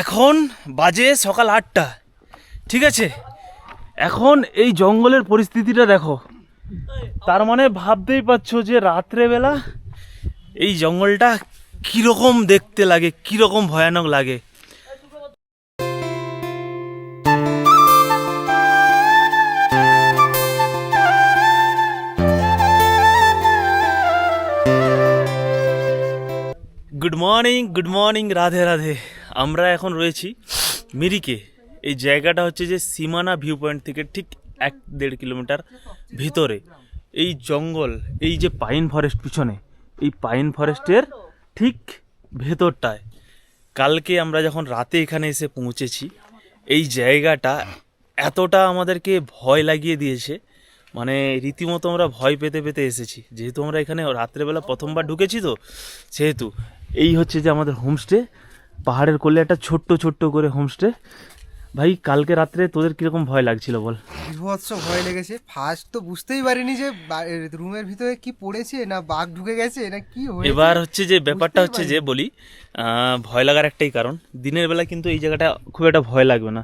এখন বাজে সকাল আটটা। ঠিক আছে? এখন এই জঙ্গলের পরিস্থিতিটা দেখো। তার মানে ভাবতেই পারছ যে রাত্রেবেলা এই জঙ্গলটা কীরকম দেখতে লাগে, কীরকম ভয়ানক লাগে। Good morning good morning Radhe Radhe. আমরা এখন রয়েছি মিরিকে। এই জায়গাটা হচ্ছে যে সীমানা ভিউ পয়েন্ট থেকে ঠিক এক দেড় কিলোমিটার ভিতরে। এই জঙ্গল, এই যে পাইন ফরেস্ট পিছনে, এই পাইন ফরেস্টের ঠিক ভেতরটায়। কালকে আমরা যখন রাতে এখানে এসে পৌঁছেছি, এই জায়গাটা এতটা আমাদেরকে ভয় লাগিয়ে দিয়েছে। মানে রীতিমতো আমরা ভয় পেতে পেতে এসেছি। যেহেতু আমরা এখানে রাত্রেবেলা প্রথমবার ঢুকেছি তো, সেহেতু। এই হচ্ছে যে আমাদের হোমস্টে পাহাড়ের কোলে একটা ছোট্ট ছোট্ট করে হোমস্টে ভাই কালকে রাত্রে তোদের কীরকম ভয় লাগছিল বল? বিভৎস ভয় লেগেছে। ফার্স্ট তো বুঝতেই পারিনি যে রুমের ভিতরে কি পড়েছে না বাঘ ঢুকে গেছে না কি হয়েছে। এবার হচ্ছে যে ব্যাপারটা হচ্ছে যে বলি ভয় লাগার একটাই কারণ। দিনের বেলা কিন্তু এই জায়গাটা খুব একটা ভয় লাগবে না।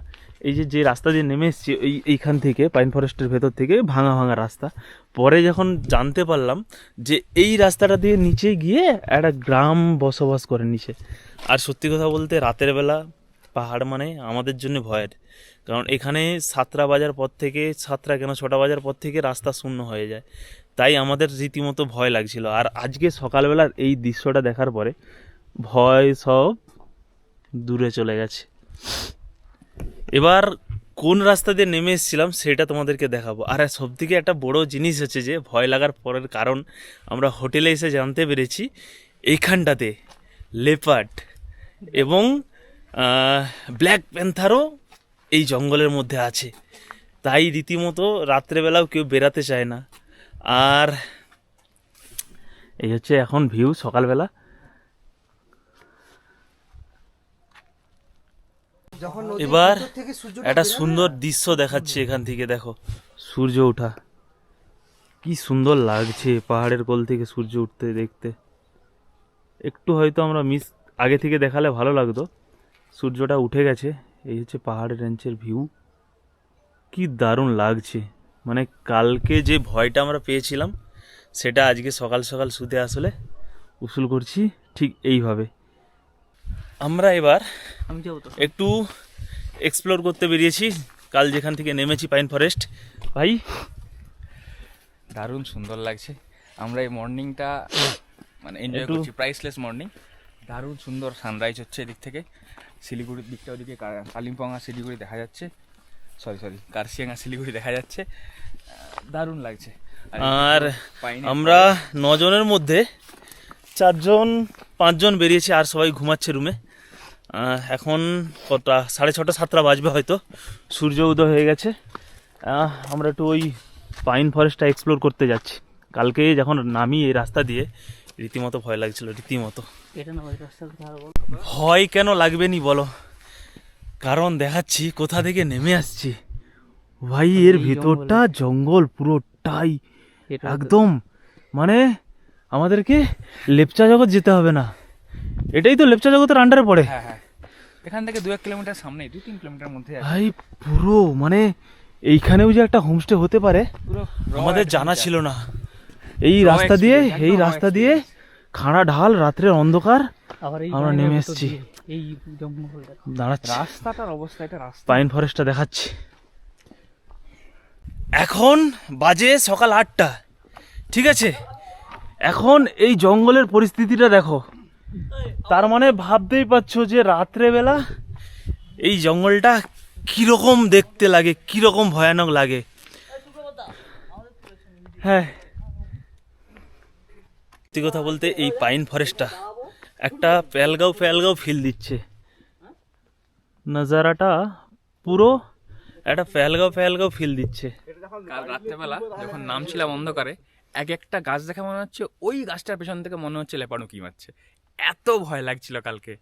এই যে যে রাস্তা দিয়ে নেমে এসেছি এই এইখান থেকে পাইন ফরেস্টের ভেতর থেকে ভাঙা ভাঙা রাস্তা। পরে যখন জানতে পারলাম যে এই রাস্তাটা দিয়ে নিচে গিয়ে একটা গ্রাম বসবাস করে নিচে। আর সত্যি কথা বলতে রাতের বেলা পাহাড় মানে আমাদের জন্য ভয়ের। কারণ এখানে সাতটা বাজার পর থেকে, সাতটা কেন ছটা বাজার পর থেকে রাস্তা শূন্য হয়ে যায়। তাই আমাদের রীতিমতো ভয় লাগছিল। আর আজকে সকালবেলার এই দৃশ্যটা দেখার পরে ভয় সব দূরে চলে গেছে। এবার কোন রাস্তা দিয়ে নেমে এসেছিলাম সেটা তোমাদেরকে দেখাবো। আর সব থেকে একটা বড় জিনিস হচ্ছে যে, ভয় লাগার পরের কারণ আমরা হোটেলে এসে জানতে পেরেছি, এইখানটাতে লেপার্ড এবং ব্ল্যাক প্যান্থারও এই জঙ্গলের মধ্যে আছে। তাই রীতিমতো রাত্রেবেলাও কেউ বেরাতে চায় না। আর এই হচ্ছে এখন ভিউ সকালবেলা। এবার একটা সুন্দর দৃশ্য দেখাচ্ছে এখান থেকে দেখো। সূর্য ওঠা। কি সুন্দর লাগছে পাহাড়ের কোল থেকে সূর্য উঠতে দেখতে। একটু হয়তো আমরা মিস আগে থেকে দেখালে ভালো লাগতো। সূর্যটা উঠে গেছে এই হচ্ছে পাহাড়ের রেঞ্চের ভিউ কি দারুণ লাগছে। মানে কালকে যে ভয়টা আমরা পেয়েছিলাম সেটা আজকে সকাল সকাল শুতে আসলে উসুল করছি ঠিক এইভাবে। আমরা এবার আমি যাব তো। একটু এক্সপ্লোর করতে বেরিয়েছি। কাল যেখান থেকে নেমেছি পাইন ফরেস্ট ভাই দারুণ সুন্দর লাগছে। আমরা এই মর্নিংটা মানে এনজয় করছি প্রাইসলেস মর্নিং দারুণ সুন্দর সানরাইজ হচ্ছে এদিক থেকে। শিলিগুড়ির দিকটা ওদিকে কালিম্পং আর শিলিগুড়ি দেখা যাচ্ছে। সরি সরি কার্শিয়াং আর শিলিগুড়ি দেখা যাচ্ছে। দারুণ লাগছে। আর আমরা নজনের মধ্যে চারজন পাঁচজন বেরিয়েছে আর সবাই ঘুমাচ্ছে রুমে এখন কটা সাড়ে ছটা সাতটা বাজবে হয়তো। সূর্য উদয় হয়ে গেছে। আহ, আমরা একটু ওই পাইন ফরেস্টটা এক্সপ্লোর করতে যাচ্ছি। কালকে যখন নামি এই রাস্তা দিয়ে রীতিমতো ভয় লাগছিল রীতিমতো। ভয় কেন লাগবে নি বলো? কারণ দেখাচ্ছি কোথা থেকে নেমে আসছি। ভাই এর ভিতরটা জঙ্গল। পুরোটাই। একদম মানে আমাদেরকে লেপচা জগৎ যেতে হবে না। এটাই তো লেপচা জগতের আন্ডারে পড়ে। হ্যাঁ হ্যাঁ। এখান থেকে দু এক কিলোমিটার সামনে দু তিন কিলোমিটার মধ্যে ভাই পুরো মানে এইখানেও যে একটা হোমস্টে হতে পারে আমাদের জানা ছিল না। এই রাস্তা দিয়ে এই রাস্তা দিয়ে। খাড়া ঢাল রাত্রের অন্ধকার আবার আমরা নেমে এসেছি। এই দাঁড়াচ্ছি। রাস্তাটার অবস্থা এটা রাস্তা। পাইন ফরেস্টটা দেখাচ্ছি। এখন বাজে সকাল আটটা ঠিক আছে? এখন এই জঙ্গলের পরিস্থিতিটা দেখো। তার মানে ভাবতেই পারছ যে রাত্রেবেলা এই জঙ্গলটা কীরকম দেখতে লাগে কীরকম ভয়ানক লাগে। হ্যাঁ সত্যি কথা বলতে এই পাইন ফরেস্টটা একটা প্যালগাঁও প্যালগাঁও ফিল দিচ্ছে। নজারাটা পুরো একটা প্যালগাঁও প্যালগাঁও ফিল দিচ্ছে। কাল রাত্রেবেলা যখন নামছিলাম অন্ধকারে এক একটা গাছ দেখে মনে হচ্ছে ওই গাছটার পেছন থেকে মনে হচ্ছে লেপানো কি মারছে। এত ভয় লাগছিল কালকে।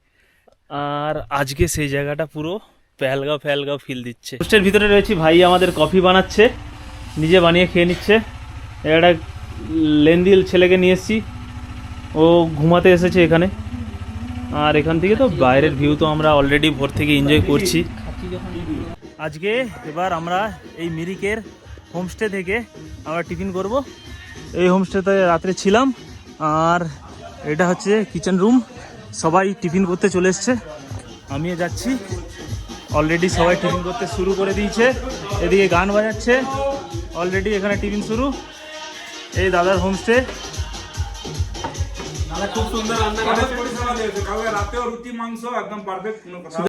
আর আজকে সেই জায়গাটা পুরো প্যালগাঁও প্যালগাঁও ফিল দিচ্ছে। পোস্টের ভিতরে রয়েছি ভাই আমাদের কফি বানাচ্ছে নিজে বানিয়ে খেয়ে নিচ্ছে। একটা লেন্দিল ছেলেকে নিয়ে এসেছি। ও ঘুমাতে এসেছে এখানে। আর এখান থেকে তো বাইরের ভিউ তো আমরা অলরেডি ভোর থেকে এনজয় করছি। আজকে এবার আমরা এই মিরিকের হোমস্টে থেকে আমরা টিফিন করব। এই হোমস্টেতে রাত্রে ছিলাম, আর এটা হচ্ছে কিচেন রুম সবাই টিফিন করতে চলে এসছে। আমিও যাচ্ছি। অলরেডি সবাই টিফিন করতে শুরু করে দিয়েছে। এদিকে গান বাজাচ্ছে। অলরেডি এখানে টিফিন শুরু। এই দাদার হোমস্টে খুব সুন্দর রান্না করে কালকে রাতেও রুটি মাংস একদম পারফেক্ট কোনো কথা।